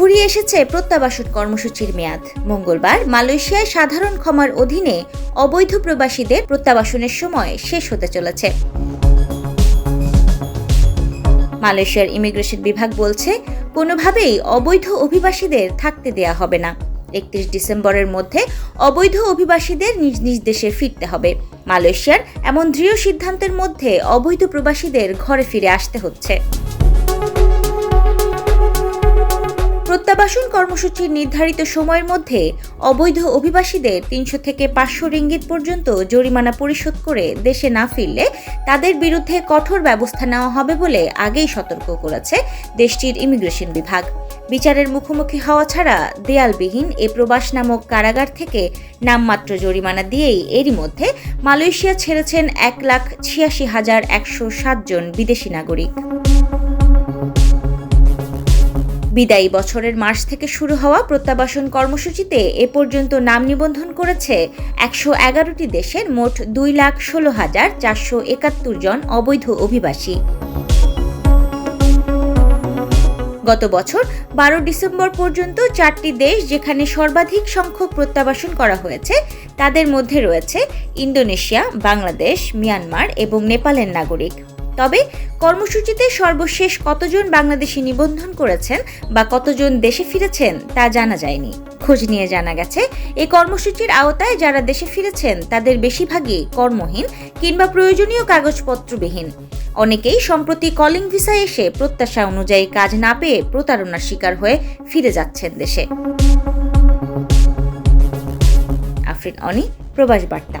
ফুরিয়ে এসেছে প্রত্যাবাসন কর্মসূচির মেয়াদ। মঙ্গলবার মালয়েশিয়ায় সাধারণ ক্ষমার অধীনে অবৈধ প্রবাসীদের প্রত্যাবাসনের সময় শেষ হতে চলেছে। মালয়েশিয়ার ইমিগ্রেশন বিভাগ বলছে, কোনোভাবেই অবৈধ অভিবাসীদের থাকতে দেয়া হবে না। একত্রিশ ডিসেম্বরের মধ্যে অবৈধ অভিবাসীদের নিজ নিজ দেশে ফিরতে হবে। মালয়েশিয়ার এমন দৃঢ় সিদ্ধান্তের মধ্যে অবৈধ প্রবাসীদের ঘরে ফিরে আসতে হচ্ছে। প্রত্যাবাসন কর্মসূচির নির্ধারিত সময়ের মধ্যে অবৈধ অভিবাসীদের তিনশো থেকে পাঁচশো রিঙ্গিত পর্যন্ত জরিমানা পরিশোধ করে দেশে না ফিরলে তাদের বিরুদ্ধে কঠোর ব্যবস্থা নেওয়া হবে বলে আগেই সতর্ক করেছে দেশটির ইমিগ্রেশন বিভাগ। বিচারের মুখোমুখি হওয়া ছাড়া দেয়ালবিহীন এ প্রবাস নামক কারাগার থেকে নামমাত্র জরিমানা দিয়েই এরই মধ্যে মালয়েশিয়া ছেড়েছেন এক লাখ ছিয়াশি হাজার একশো সাতজন বিদেশি নাগরিক। বিদায়ী বছরের মার্চ থেকে শুরু হওয়া প্রত্যাবাসন কর্মসূচিতে এ পর্যন্ত নাম নিবন্ধন করেছে একশো এগারোটি দেশের মোট দুই লাখ ষোলো হাজার চারশো একাত্তর জন অবৈধ অভিবাসী। গত বছর বারো ডিসেম্বর পর্যন্ত চারটি দেশ যেখানে সর্বাধিক সংখ্যক প্রত্যাবাসন করা হয়েছে, তাদের মধ্যে রয়েছে ইন্দোনেশিয়া, বাংলাদেশ, মিয়ানমার এবং নেপালের নাগরিক। তবে কর্মসূচিতে সর্বশেষ কতজন বাংলাদেশি নিবন্ধন করেছেন বা কতজন দেশে ফিরেছেন তা জানা যায়নি। খোঁজ নিয়ে জানা গেছে এই কর্মসূচির আওতায় যারা দেশে ফিরেছেন তাদের বেশিরভাগই কর্মহীন কিংবা প্রয়োজনীয় কাগজপত্রবিহীন। অনেকেই সম্প্রতি কলিং ভিসায় এসে প্রত্যাশা অনুযায়ী কাজ না পেয়ে প্রতারণার শিকার হয়ে ফিরে যাচ্ছেন দেশে। আফরিন অনি, প্রবাস বার্তা।